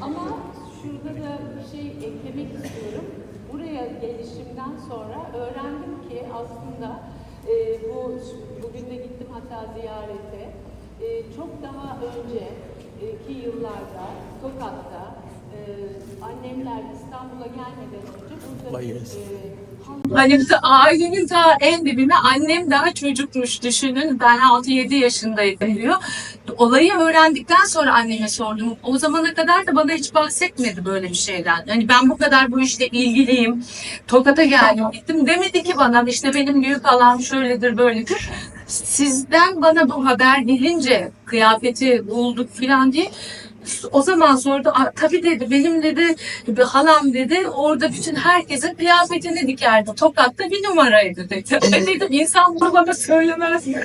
Ama şurada da bir şey eklemek istiyorum. Buraya gelişimden sonra öğrendim ki aslında e, bu bugün de gittim hatta ziyarete. E, çok daha önceki yıllarda Tokat'ta e, annemler İstanbul'a gelmeden önce burada bir, e, Hani bize ailenin ta en dibine annem daha çocukmuş düşünün. Ben 6-7 yaşındaydım diyor. Olayı öğrendikten sonra anneme sordum. O zamana kadar da bana hiç bahsetmedi böyle bir şeyden. Hani ben bu kadar bu işle ilgiliyim. Tokat'a geldim gittim. Demedi ki bana işte benim büyük halam şöyledir böyledir. Sizden bana bu haber gelince kıyafeti bulduk falan diye o zaman sordu. "Aa, Tabii dedi benim dedi bir halam dedi orada bütün herkesin kıyafetini dikerdi. Tokat'ta bir numaraydı dedi. Ben dedim insan bunu bana söylemez mi?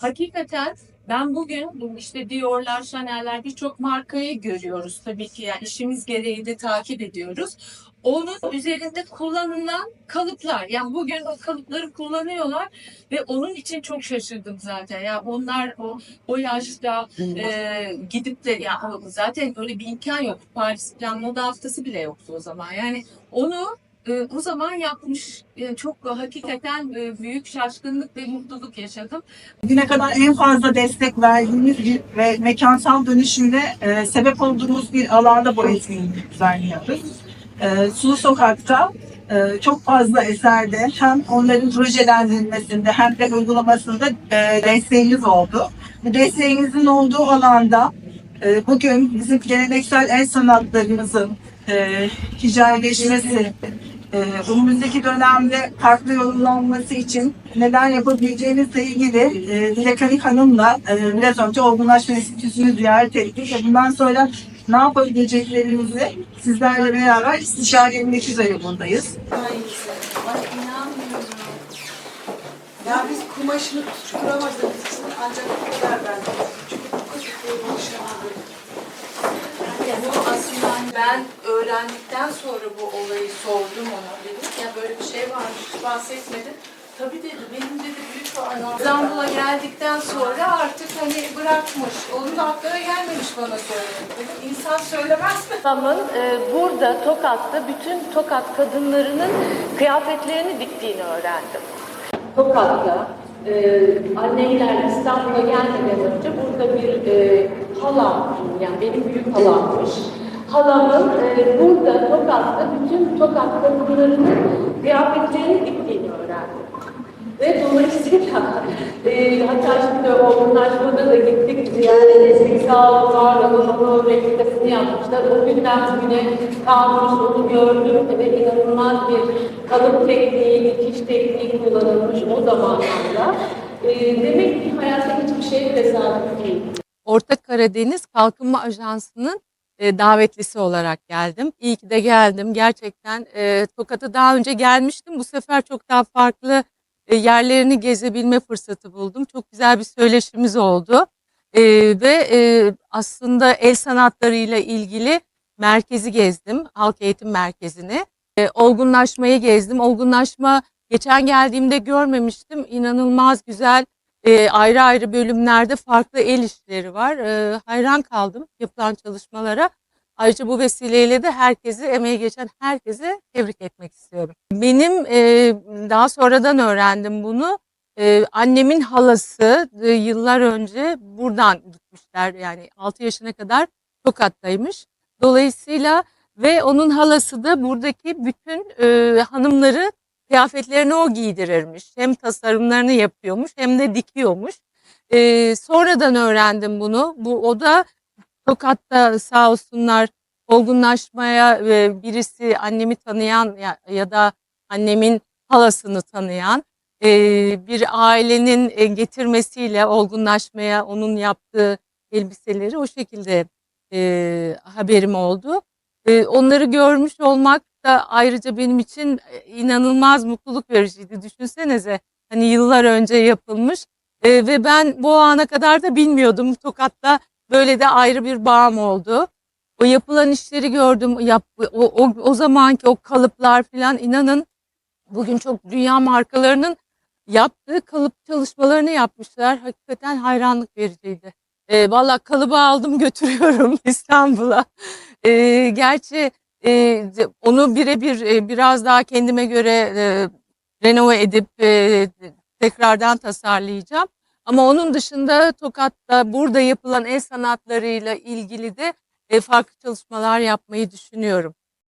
Hakikaten ben bugün bu işte Dior'lar, Chanel'ler birçok markayı görüyoruz tabii ki yani işimiz gereği de takip ediyoruz. Onun üzerinde kullanılan kalıplar yani bugün o kalıpları kullanıyorlar ve onun için çok şaşırdım zaten. Ya onlar o o yaşta e, gidip de ya o- zaten öyle bir imkan yok. Paris Plan Moda Haftası bile yoktu o zaman. Yani onu e, o zaman yapmış e, çok hakikaten e, büyük şaşkınlık ve mutluluk yaşadım. Bugüne kadar en fazla destek verdiğimiz ve mekansal dönüşümle e, sebep olduğumuz bir alanda bu etkinliği düzenliyoruz. E, Sulu Sokak'ta e, çok fazla eserde hem onların projelendirilmesinde hem de uygulamasında e, desteğimiz oldu. Bu desteğimizin olduğu alanda e, bugün bizim geleneksel el sanatlarımızın e, önümüzdeki dönemde farklı yorumlanması için neler yapabileceğimizle ilgili e, Dilek Ali Hanım'la e, biraz önce Olgunlaşma Enstitüsü'nü ziyaret ettik bundan sonra ne yapabileceklerimizi sizlerle beraber istişare etmek üzere ay inanmıyorum. Ya biz kumaşını tutturamazdık ancak bu kadar verdik. Çünkü bu kadar. Bu aslında hani ben öğrendikten sonra bu olayı sordum ona. Dedim ki, ya böyle bir şey varmış hiç bahsetmedi. Tabii dedi benim dedi büyük bir anam. İstanbul'a geldikten sonra artık hani bırakmış. Onun da aklına gelmemiş bana söylemek. Dedim insan söylemez mi? Babamın e, burada Tokat'ta bütün Tokat kadınlarının kıyafetlerini diktiğini öğrendim. Tokat'ta e, annemler İstanbul'a gelmeden önce burada bir e, halam, yani benim büyük halammış. Halamın e, burada Tokat'ta bütün Tokat kadınlarının kıyafetlerini diktiğini öğrendim. Ve dolayısıyla e, hatta şimdi olgunlaşmada da gittik ziyaret ettik sağ olun onu replikasını yapmışlar. O günden bugüne kalmış onu gördüm ve inanılmaz bir kalıp tekniği, dikiş tekniği kullanılmış o zamanlarda. E, demek ki hayatta hiçbir şey tesadüf değil. Orta Karadeniz Kalkınma Ajansı'nın e, davetlisi olarak geldim. İyi ki de geldim. Gerçekten e, Tokat'a daha önce gelmiştim. Bu sefer çok daha farklı e, yerlerini gezebilme fırsatı buldum. Çok güzel bir söyleşimiz oldu. E, ve e, aslında el sanatlarıyla ilgili merkezi gezdim. Halk Eğitim Merkezi'ni. E, olgunlaşmayı gezdim. Olgunlaşma geçen geldiğimde görmemiştim. İnanılmaz güzel e, ayrı ayrı bölümlerde farklı el işleri var. E, hayran kaldım yapılan çalışmalara. Ayrıca bu vesileyle de herkesi, emeği geçen herkese tebrik etmek istiyorum. Benim e, daha sonradan öğrendim bunu. E, annemin halası e, yıllar önce buradan gitmişler. Yani 6 yaşına kadar Tokat'taymış. Dolayısıyla ve onun halası da buradaki bütün e, hanımları kıyafetlerini o giydirirmiş. Hem tasarımlarını yapıyormuş hem de dikiyormuş. Ee, sonradan öğrendim bunu. Bu o da Tokat'ta sağ olsunlar olgunlaşmaya e, birisi annemi tanıyan ya, ya da annemin halasını tanıyan e, bir ailenin e, getirmesiyle olgunlaşmaya onun yaptığı elbiseleri o şekilde e, haberim oldu. E, onları görmüş olmak da ayrıca benim için e, inanılmaz mutluluk vericiydi. Düşünsenize hani yıllar önce yapılmış E, ve ben bu ana kadar da bilmiyordum. Tokat'ta böyle de ayrı bir bağım oldu. O yapılan işleri gördüm. Yap, o, o, o zamanki o kalıplar falan inanın bugün çok dünya markalarının yaptığı kalıp çalışmalarını yapmışlar. Hakikaten hayranlık vericiydi. E, Valla kalıbı aldım götürüyorum İstanbul'a. E, gerçi e, onu birebir e, biraz daha kendime göre e, renove edip e, tekrardan tasarlayacağım. Ama onun dışında Tokat'ta burada yapılan el sanatlarıyla ilgili de e, farklı çalışmalar yapmayı düşünüyorum.